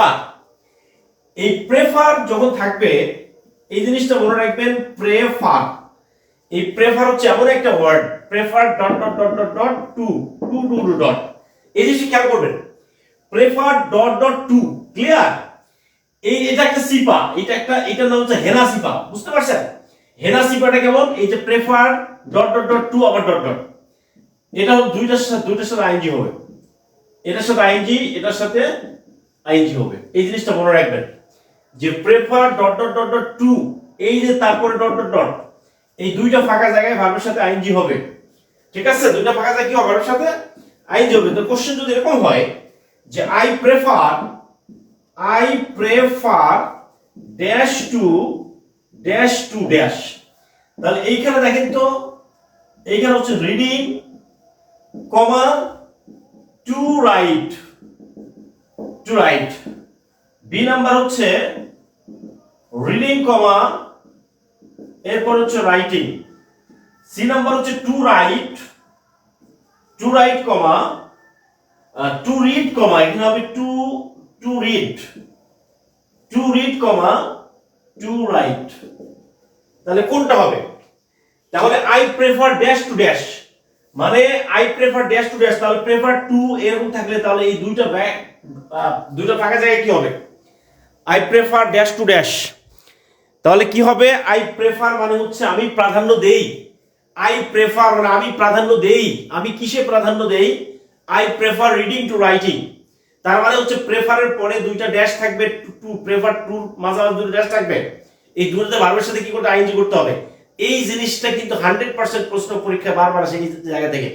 Prefer এই prefer যখন থাকবে, এই জিনিসটা মনে রাখবেন প্রেফার এই প্রেফার হচ্ছে এমন একটা word prefer dot dot dot dot dot to to to to dot এই জিনিসটা খেয়াল করবেন prefer dot dot to clear এই, এটা একটা সিপা এটা একটা, এটার নাম হচ্ছে হেনা সিপা বুঝতে পারছেন? হেনা সিপাটা কেমন? এই যে prefer dot dot dot to আবার ডট ডট এটা দুইটার সাথে দুইটার সাথে আইনজি হবে। এটার সাথে আইনজি এটার সাথে আইনজি হবে। এই জিনিসটা মনে রাখবেন যে prefer dot dot dot dot to এই যে তারপরে ডট ডট ডট এই দুইটা ফাঁকা জায়গায় ভার্বের সাথে আইনজি হবে। ঠিক আছে? দুইটা ফাঁকা জায়গায় কি হবে ভার্বের সাথে? আইনজি হবে। তো কোশ্চেন যদি এরকম হয় যে I prefer I prefer dash to dash to dash তাহলে এইখানে দেখেন তো, এইখানে হচ্ছে reading comma to write to write B number হচ্ছে রিডিং কমা এরপর হচ্ছে রাইটিং সি নাম্বার হচ্ছে to write to write comma to read comma এখানে হবে to to read to read comma to write তাহলে কোনটা হবে? তাহলে I prefer dash to dash মানে I prefer dash to dash তাহলে প্রেফার টু এরকম থাকলে তাহলে এই দুইটা ব্যাগ দুইটা ফাঁকা জায়গায় কি হবে? I prefer dash to dash তাহলে কি হবে? আই প্রেফার মানে হচ্ছে আমি প্রাধান্য দেই। আই প্রেফার মানে আমি প্রাধান্য দেই। আমি কিসে প্রাধান্য দেই? I prefer reading to writing তার মানে হচ্ছে প্রেফারের পরে দুইটা ড্যাশ থাকবে টু প্রেফার টু মাঝামাঝি দুটো ড্যাশ থাকবে। এই দুটোতে ভার্বের সাথে কি করতে আইনজি করতে হবে। এই জিনিসটা কিন্তু হান্ড্রেড পার্সেন্ট প্রশ্ন পরীক্ষা বারবার আসে এই জায়গা থেকে।